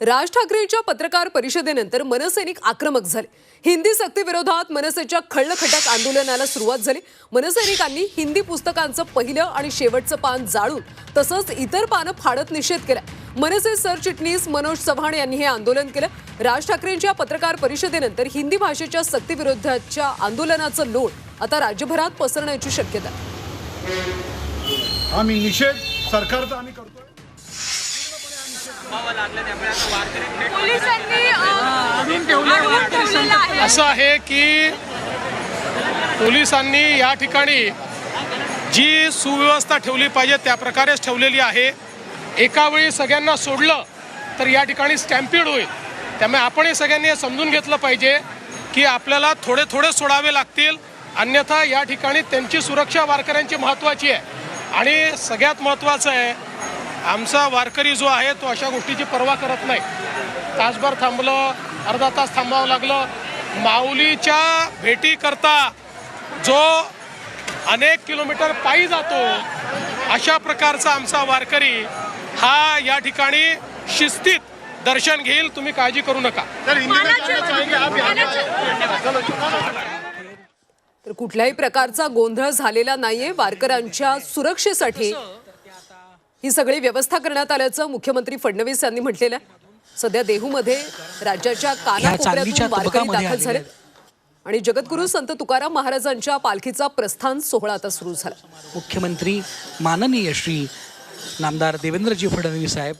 राज ठाकरेंच्या पत्रकार परिषदेनंतर मनसैनिक आक्रमक झाले. हिंदी सक्तीविरोधात मनसेच्या खळखटक आंदोलनाला सुरुवात झाली. मनसैनिकांनी हिंदी पुस्तकांचं पहिलं आणि शेवटचं पान जाळून तसंच इतर पानं फाडत निषेध केला. मनसे सरचिटणीस मनोज चव्हाण यांनी हे आंदोलन केलं. राज ठाकरेंच्या पत्रकार परिषदेनंतर हिंदी भाषेच्या सक्तीविरोधाच्या आंदोलनाचं लोण आता राज्यभरात पसरण्याची शक्यता आम्ही निषेध सरकारचा आम्ही करतोय. असं आहे की पोलिसांनी या ठिकाणी जी सुव्यवस्था ठेवली पाहिजे त्या प्रकारेच ठेवलेली आहे. एका वेळी सगळ्यांना सोडलं तर या ठिकाणी स्टॅम्पिड होईल. त्यामुळे आपणही सगळ्यांनी हे समजून घेतलं पाहिजे की आपल्याला थोडे थोडे सोडावे लागतील. अन्यथा या ठिकाणी त्यांची सुरक्षा वारकऱ्यांची महत्त्वाची आहे. आणि सगळ्यात महत्त्वाचं आहे आमचा वारकरी जो आहे तो अशा गोष्टीची पर्वा करत नाही. तासभर थांबलं अर्धा तास थांबावं लागलं. माऊलीच्या भेटीकरता जो अनेक किलोमीटर पायी जातो अशा प्रकारचा आमचा वारकरी हा या ठिकाणी शिस्तीत दर्शन घेईल तुम्ही काळजी करू नका. तर कुठल्याही प्रकारचा गोंधळ झालेला नाहीये वारकऱ्यांच्या सुरक्षेसाठी. ही सगळी व्यवस्था करण्यात आल्याचं मुख्यमंत्री फडणवीस यांनी म्हटलेलं आहे. सध्या देहूमध्ये राज्याच्या कानाकोपऱ्यातून वारकरी दाखल झाले आणि जगद्गुरू संत तुकाराम महाराजांच्या पालखीचा प्रस्थान सोहळा आता सुरू झाला. मुख्यमंत्री माननीय श्री नामदार देवेंद्रजी फडणवीस साहेब